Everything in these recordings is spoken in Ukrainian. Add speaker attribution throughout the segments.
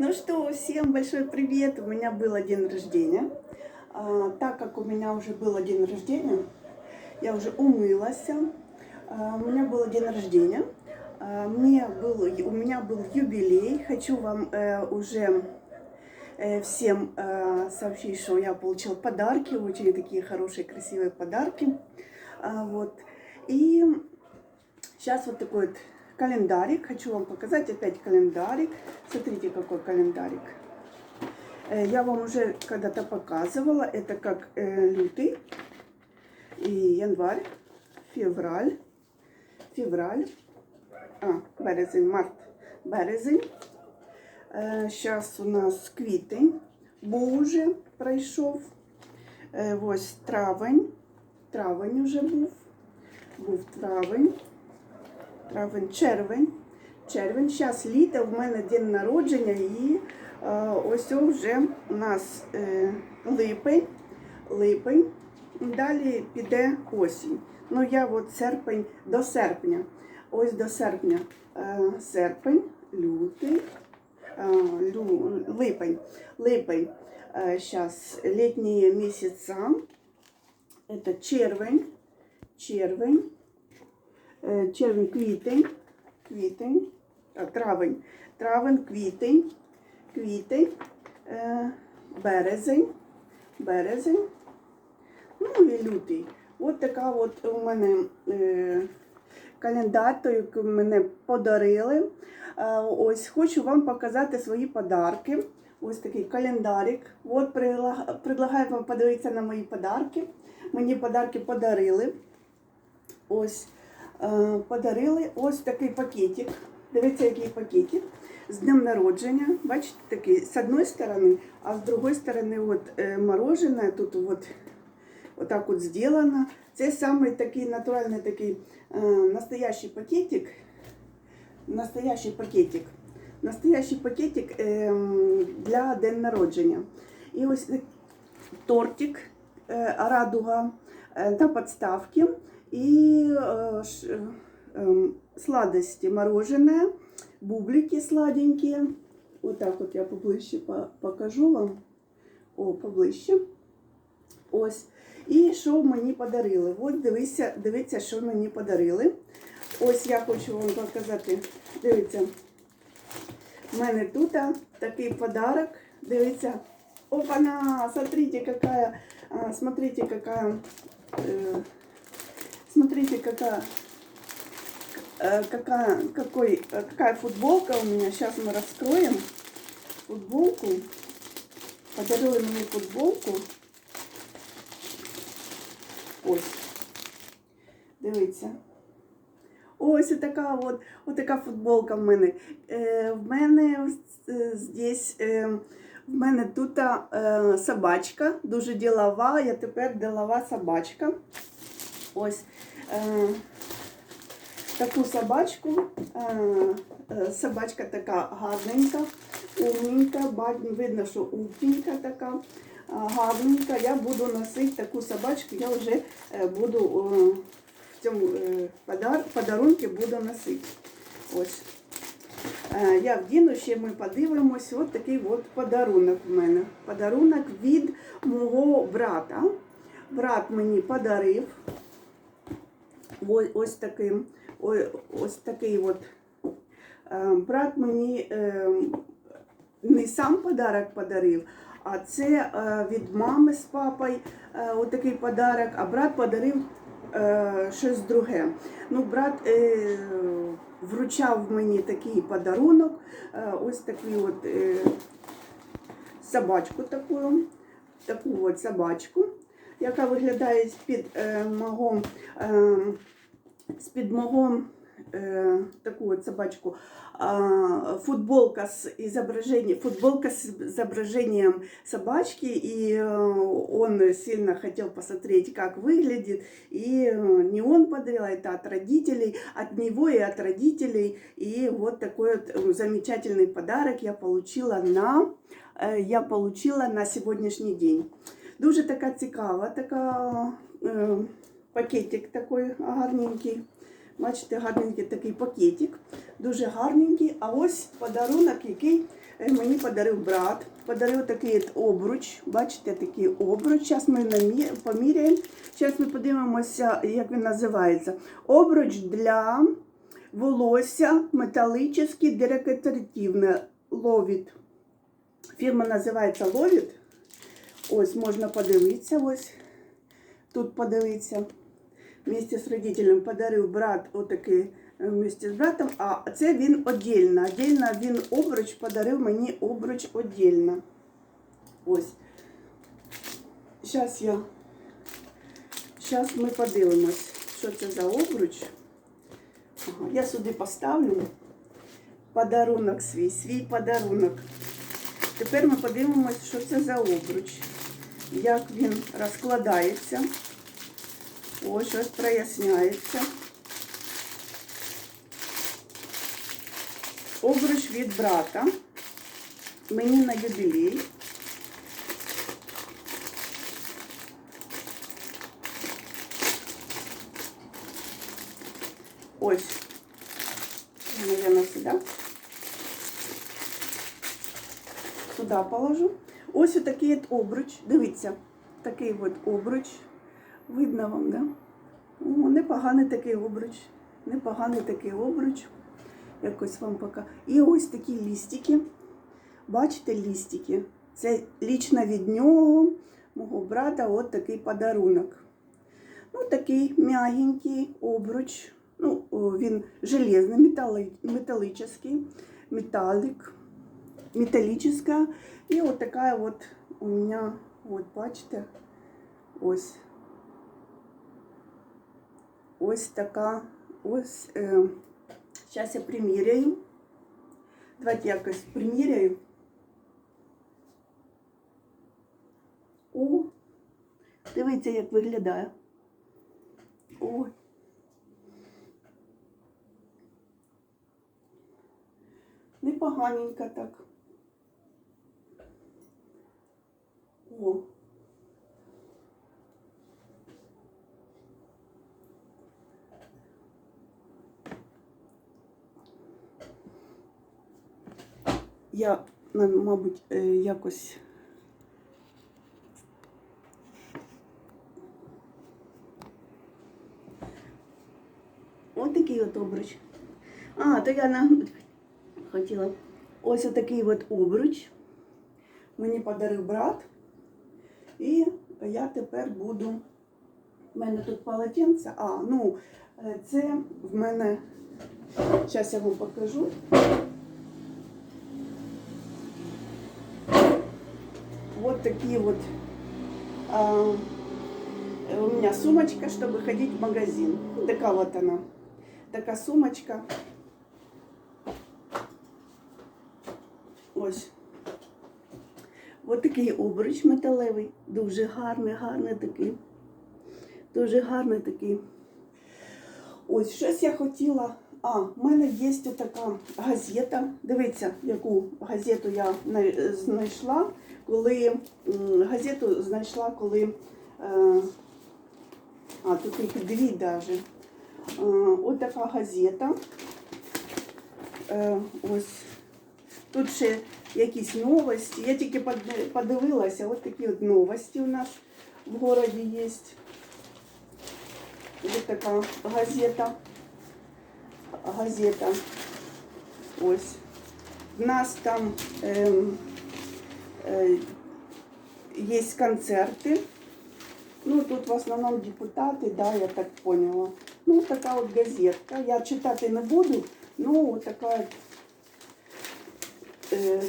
Speaker 1: Ну что, всем большой привет! У меня был день рождения. А, так как у меня уже был день рождения, я уже умылась. А, у меня был день рождения. А, мне был, у меня был юбилей. Хочу вам э, уже э, всем э, сообщить, что я получила подарки, очень такие хорошие, красивые подарки. А, вот. И сейчас вот такой вот календарик. Хочу вам показать опять календарик. Смотрите, какой календарик. Э, Я вам уже когда-то показывала. Это как э, лютый и январь, февраль, февраль, а, березень, март, березень. Зараз у нас квітень, був уже пройшов. Е, Ось травень. Травень уже був. Був травень. Травень, червень. Червень. Зараз літо, в мене день народження і е, ось вже у нас е, липень. Липень. Далі піде осінь. Ну я от серпень до серпня. Ось до серпня. Е, серпень, лютий, е, лю, липень. Липень. Сейчас летние месяца. Это червень, червень, е, червень, квітень, квітень, а, травень, травень, квітень, квітень, е, березень, березень, ну і лютий. От така от у мене е, календар, той, який мене подарили. Е, ось хочу вам показати свої подарки. Ось такий календарик. От предлагаю вам подивитися на мої подарки. Мені подарки подарили. Ось е, подарили ось такий пакетик. Дивіться, який пакетик. З днем народження. Бачите, такий з одної сторони, а з другої сторони от, е, мороженое. Тут от, отак от зроблено. Це самий такий натуральний такий е, настоящий пакетик. Настоящий пакетик. Настоящий пакетик ем, для день народження. І ось тортик е, радуга е, на подставці і е, ш- ем, сладості мороженое, бублики сладенькие. Вот так вот я поближче покажу вам. О, поближче. Ось. І що мені подарили? От дивіться, дивіться, що мені подарили. Ось я хочу вам показати. Дивіться. У мене тут такий подарок. Дивіться. Опа-на! Смотрите, какая, смотрите, какая, э, смотрите, какая, э, какая, какой, э, какая футболка у меня. Сейчас мы раскроем футболку. Подарили мне футболку. Ось. Дивіться. Ось така от, от така футболка в мене. Е, в мене ось, е, здесь, е, в мене тут е, собачка, дуже ділова, я тепер ділова собачка. Ось е, таку собачку. Е, е, собачка така гарненька, умненька, видно, що умненька така. Гарненька, я буду носити таку собачку, я вже е, буду е, в цьому е, подар, подарунки буду носити. Ось. Е, Я вдіну, ще ми подивимось. Ось такий от подарунок у мене. Подарунок від мого брата. Брат мені подарив. Ось, ось. Ось, такий от. Е, Брат мені е, не сам подарок подарив, а це е, від мами з папою е, отакий подарок, а брат подарив е, щось друге. Ну, брат вручав мені такий подарунок, ось такий от собачку таку, таку от собачку, яка виглядає з-під е, мого, е, з-під мого е, таку от собачку. А, футболка с изображением, футболка с изображением собачки, и э, он сильно хотел посмотреть, как выглядит. И э, не он подарил, а это от родителей, от него и от родителей. И вот такой вот э, замечательный подарок я получила на, э, я получила на сегодняшний день. Дуже така цікава, така е, пакетик такий гарненький. Бачите, гарненький такий пакетик, дуже гарненький. А ось подарунок, який е, мені подарив брат. Подарив такий обруч. Бачите, такий обруч. Зараз ми поміряємо. Зараз ми подивимося, як він називається. Обруч для волосся металічний декоративний ловіт. Фірма називається Ловіт. Ось можна подивитися. Ось тут подивитися. Вместе з родителем подарив брат отакий е, вместе з братом, а це він отдельно. Отдельно він обруч подарив мені обруч отдельно. Ось. Зараз я. Зараз ми подивимось, що це за обруч. Ага, я сюди поставлю подарунок свій, свій подарунок. Тепер ми подивимось, що це за обруч, як він розкладається. Ось щось проясняється. Обруч від брата. Мені на юбілей. Ось. Наверное, сюда. Сюда положу. Ось отакий от обруч. Дивіться, такий от обруч. Видно вам, да? О, непоганий такий обруч. Непоганий такий обруч. Якось вам пока. І ось такі лістики. Бачите лістики? Це лічно від нього, мого брата, от такий подарунок. Ну, такий м'ягенький обруч. Ну, він железний, метали, металлический, металлик, металлическая. І от така от у мене, от бачите, ось. Ось така, ось. Е, зараз я приміряю. Давайте якось приміряю. О, дивіться, як виглядає. Ой. Непоганенько так. О. Я, мабуть, е, якось. Ось такий от обруч. А, то я на... хотіла. Ось отакий от обруч. Мені подарив брат. І я тепер буду. У мене тут полотенце. А, ну, е, це в мене. Зараз я вам покажу. Вот такие вот а, у меня сумочка, чтобы ходить в магазин. Такая вот она. Такая сумочка. Ось. Такий обруч металевий. Дуже гарний, гарний такий. Дуже гарний такий. Ось щось я хотіла. А, в мене є така газета. Дивіться, яку газету я знайшла, коли газету знайшла, коли. Е, а, тут їх дві навіть. Е, ось така газета. Е, ось. Тут ще якісь новості. Я тільки под- подивилася, ось такі от новості у нас в городі є. Ось така газета. Газета. Ось. У нас там ем, е, є концерти. Ну, тут в основному депутати, да, я так поняла. Ну, така от газетка. Я читати не буду, ну, от така е, е,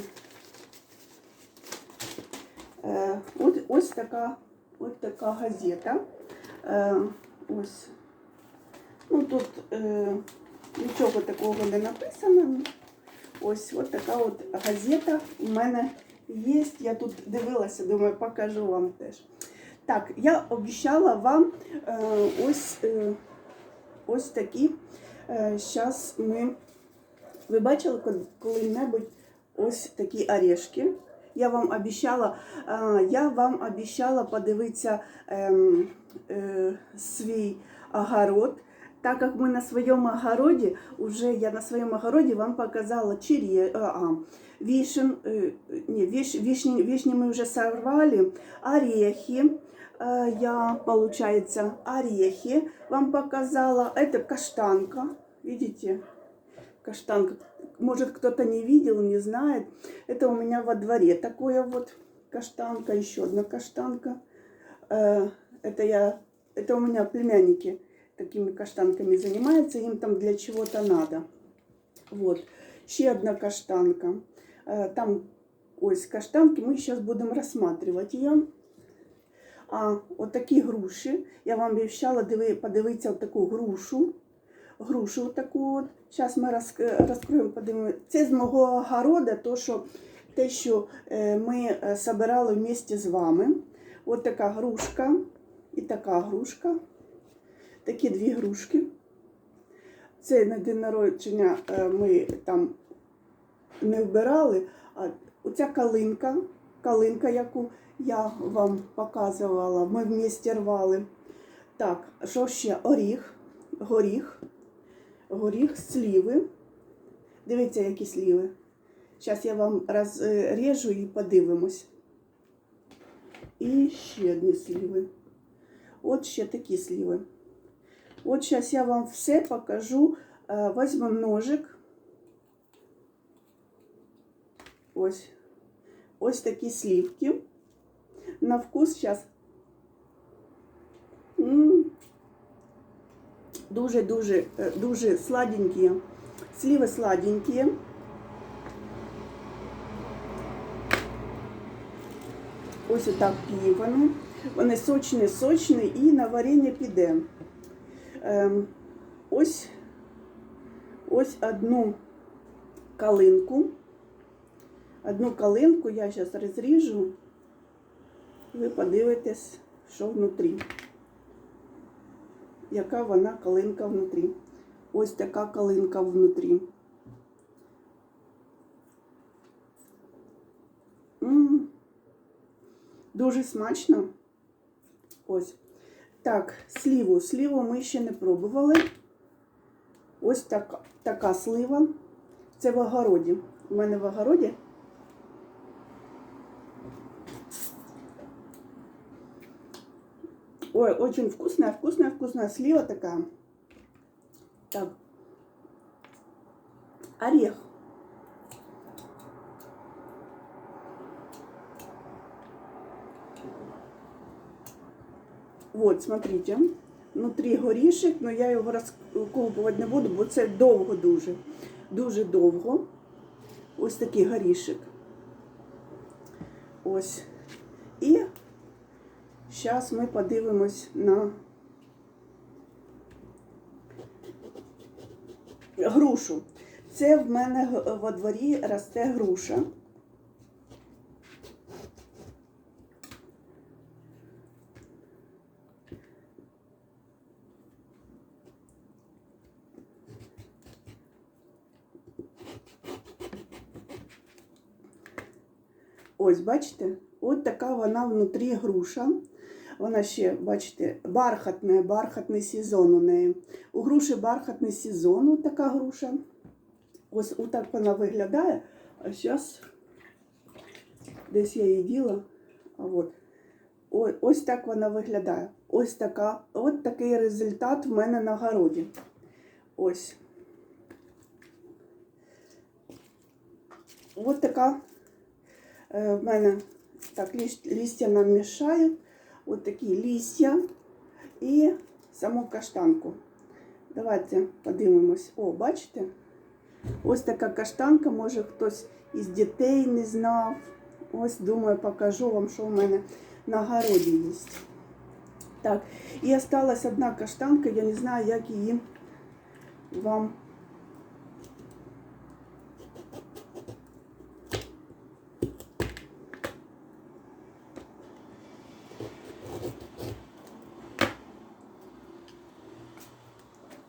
Speaker 1: от, ось така, от така газета. Е, ось. Ну, тут е, нічого такого не написано. Ось от така от газета у мене є. Я тут дивилася, думаю, покажу вам теж. Так, я обіцяла вам е, ось, е, ось такі. Зараз ми. Ви бачили коли- коли-небудь ось такі орешки? Я вам обіцяла, е, я вам обіцяла подивитися ем, е, свій огород. Так как мы на своем огороде, уже я на своем огороде вам показала чере, а, а, вишен, э, не, виш, вишни, вишни мы уже сорвали, орехи, э, я, получается, орехи вам показала. Это каштанка, видите, каштанка. Может, кто-то не видел, не знает. Это у меня во дворе такое вот каштанка, еще одна каштанка. Э, Это я, это у меня племянники такими каштанками занимаются, им там для чего-то надо. Вот. Ще одна каштанка. Е, Там ось каштанки, ми зараз будемо розглядати її. А от такі груші. Я вам обіцяла диви, подивитися от таку грушу. Грушу таку от. Зараз ми розк- розкриємо, подивимося. Це з мого огорода, то, що, те, що е, ми е, собирали вместе з вами. От така грушка і така грушка. Такі дві грушки. Це на день народження е, ми там не вбирали, а оця калинка, калинка, яку я вам показувала, ми вместе рвали. Так, що ще? Оріх, горіх, горіх, сліви. Дивіться, які сліви. Зараз я вам розріжу і подивимось. І ще одні сліви. От ще такі сліви. От зараз я вам все покажу. Е, Возьму ножик. Ось. Ось такі слівки. На вкус зараз. Дуже-дуже е, дуже сладенькі. Сливи сладенькі. Ось отак п'є вони. Вони сочні, сочні і на варення піде. Ем, ось, ось одну калинку. Одну калинку я зараз розріжу. Ви подивитесь, що внутрі. Яка вона калинка внутрі. Ось така калинка внутрі. М, Дуже смачно. Ось. Так, сліву. Сліву ми ще не пробували. Ось така, така слива. Це в огороді. У мене в огороді. Ой, очень вкусная, вкусная, вкусная слива такая. Так. Орех. Вот, смотрите. Внутрі горішек, але я його розколупувати не буду, бо це довго дуже. Дуже довго. Ось такий горішек. Ось. І зараз ми подивимось на грушу. Це в мене во дворі росте груша. Ось, бачите, от така вона внутрі груша. Вона ще, бачите, бархатна, бархатний сезон у неї. У груші бархатний сезон, така груша. Ось отак вона виглядає. А зараз десь я її діла. А от. О- Ось так вона виглядає. Ось така, от такий результат в мене на городі. Ось. От така Е, В мене так ліс- листя нам мішають. Ось такі листя і саму каштанку. Давайте подивимось. О, бачите? Ось така каштанка, може хтось із дітей не знав. Ось, думаю, покажу вам, що в мене на городі є. Так, і осталась одна каштанка, я не знаю, як її вам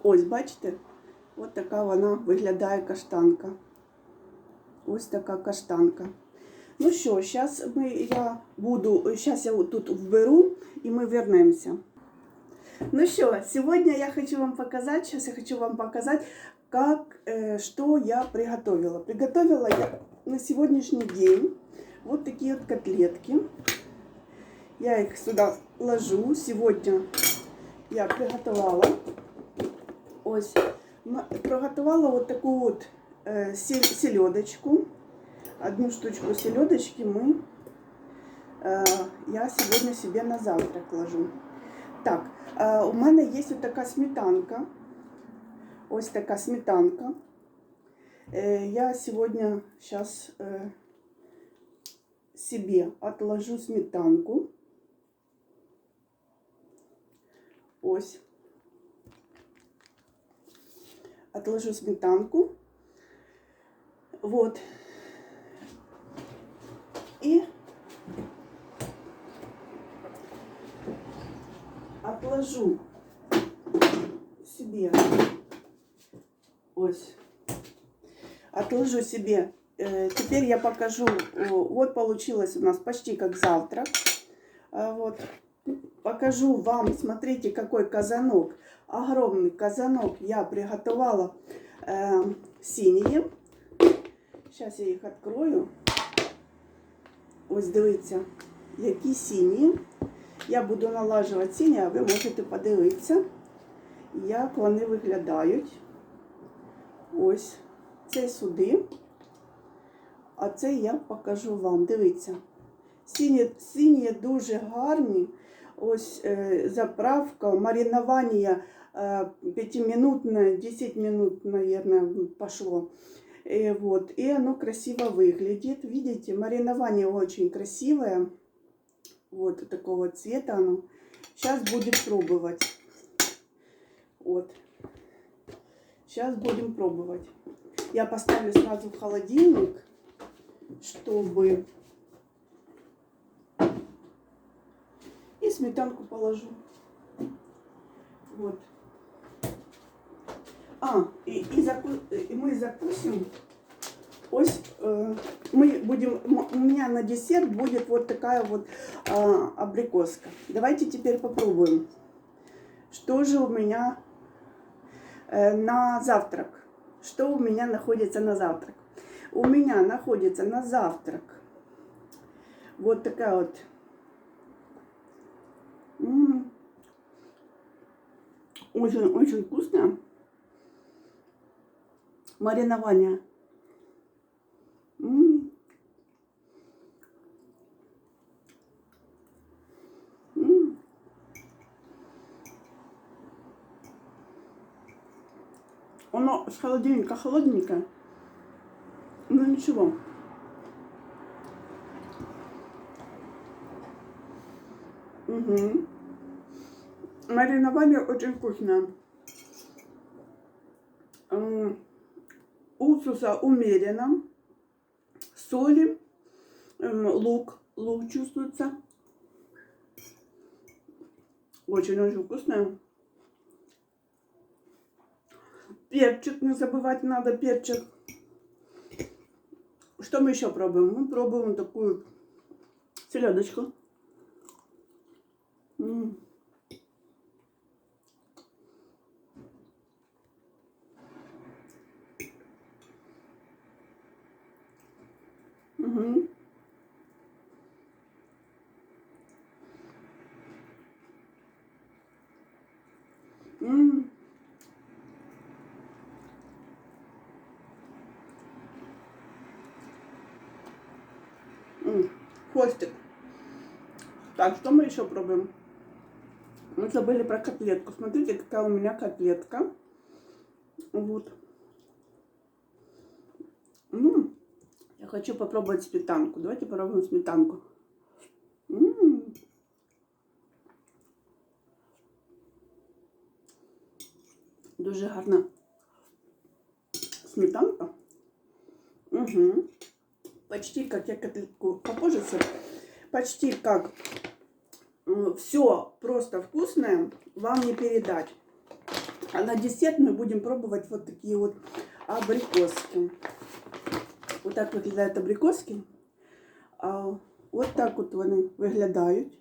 Speaker 1: Ось, бачите, от така вона виглядає каштанка. Ось така каштанка. Ну що, зараз ми, я буду, зараз я тут вберу і ми вернемося. Ну что, сегодня я хочу вам показать, сейчас я хочу вам показать, как, э, что я приготовила. Приготовила я на сегодняшний день вот такие вот котлетки. Я их сюда ложу. Сегодня я приготовила. Ось, м- приготовила вот такую вот э, сел- селедочку. Одну штучку селедочки мы, я сегодня себе на завтрак ложу. Так, у мене є ось така сметанка. Ось така сметанка. Я сьогодні зараз себе отложу сметанку. Ось. Отложу сметанку. Вот. И отложу себе. Ось. Отложу себе. Э, Теперь я покажу. О, Вот получилось у нас почти как завтрак. А Вот. Покажу вам, смотрите, какой казанок. Огромный казанок я приготовила э, синие. Сейчас я їх відкрою. Ось дивіться, які сині. Я буду налажувати сіні, а ви можете подивитися, як вони виглядають. Ось це сюди. А це я покажу вам. Дивіться. Сіні, сіні дуже гарні Ось е, заправка, маринування э, пятиминутное, 10 минут, наверное, пошло. И вот, и оно красиво выглядит. Видите, маринование очень красивое. Вот такого цвета оно. Сейчас будем пробовать. Вот. Сейчас будем пробовать. Я поставлю сразу в холодильник, чтобы... И сметанку положу. Вот. А, и, и, заку... и мы закусим. Ось э, мы будем, у меня на десерт будет вот такая вот э, абрикоска. Давайте теперь попробуем. Что же у меня э, на завтрак? Что у меня находится на завтрак? У меня находится на завтрак вот такая вот очень-очень вкусная маринование. Оно с холодильника холодненькое. Ну ничего. Угу. Маринование очень вкусное. М, Уксуса умеренно. Соли. Лук. Лук чувствуется. Очень-очень вкусное. Перчик, не забывать надо перчик. Что мы еще пробуем? Мы пробуем такую селедочку. Мгм. М. М, Хвостик. Так, что мы еще пробуем? Мы забыли про котлетку. Смотрите, какая у меня котлетка. Вот. Ну, я хочу попробовать сметанку. Давайте попробуем сметанку. М. Дуже гарна сметанка. Угу. Почти как я котлетку попозже. Почти как все просто вкусное вам не передать. А на десерт мы будем пробовать вот такие вот абрикоски. Вот так виглядають абрикоски. А от так от вони виглядають.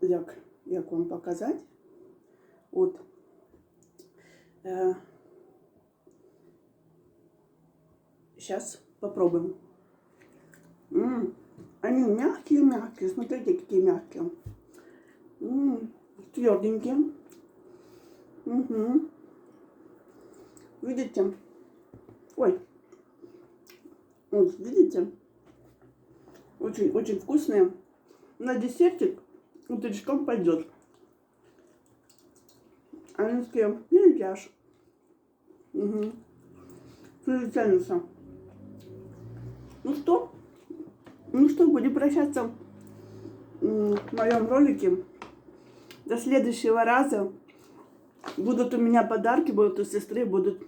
Speaker 1: Як? як вам показати. От. Е, Сейчас попробуем. М, Они мягкие-мягкие. Смотрите, какие мягкие. М, Тверденькие. Мгм. Видите? Ой. Вот, видите? Очень-очень вкусные. На десертик утречком пойдет. Анинские едят. Угу. тянутся. Ну что? Ну что, будем прощаться в моем ролике. До следующего раза. Будут у меня подарки, будут у сестры, будут.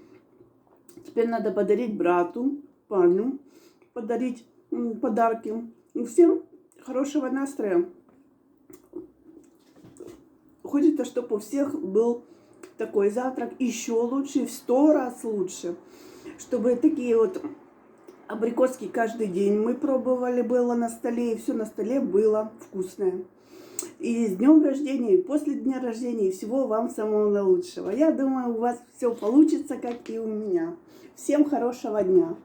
Speaker 1: Теперь надо подарить брату, парню, подарить подарки. Всем хорошего настроя. Хочется, чтобы у всех был такой завтрак еще лучше, в сто раз лучше. Чтобы такие вот абрикоски каждый день мы пробовали, было на столе, и все на столе было вкусное. И с днем рождения, и после дня рождения, и всего вам самого наилучшего. Я думаю, у вас все получится, как и у меня. Всем хорошего дня!